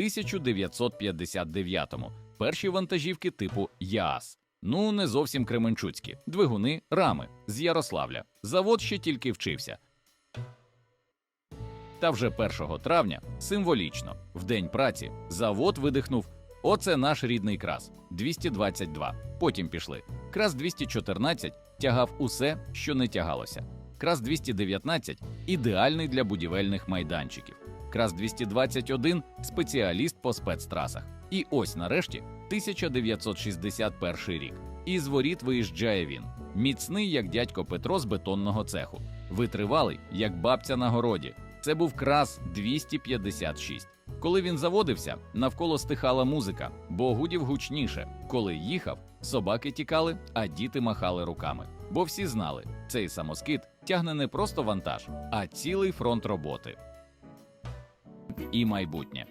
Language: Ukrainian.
1959-му перші вантажівки типу ЯАС. Ну, не зовсім кременчуцькі, двигуни, рами з Ярославля. Завод ще тільки вчився. Та вже 1 травня, символічно, в день праці, завод видихнув: Оце наш рідний крас 222. Потім пішли. Крас 214 тягав усе, що не тягалося. Крас 219 ідеальний для будівельних майданчиків. Крас 221 спеціаліст по спецтрасах. І ось нарешті 1961 рік. Із воріт виїжджає він, міцний, як дядько Петро з бетонного цеху, витривалий, як бабця на городі. Це був крас 256. Коли він заводився, навколо стихала музика, бо гудів гучніше. Коли їхав, собаки тікали, а діти махали руками. Бо всі знали, цей самоскид тягне не просто вантаж, а цілий фронт роботи. І майбутнє.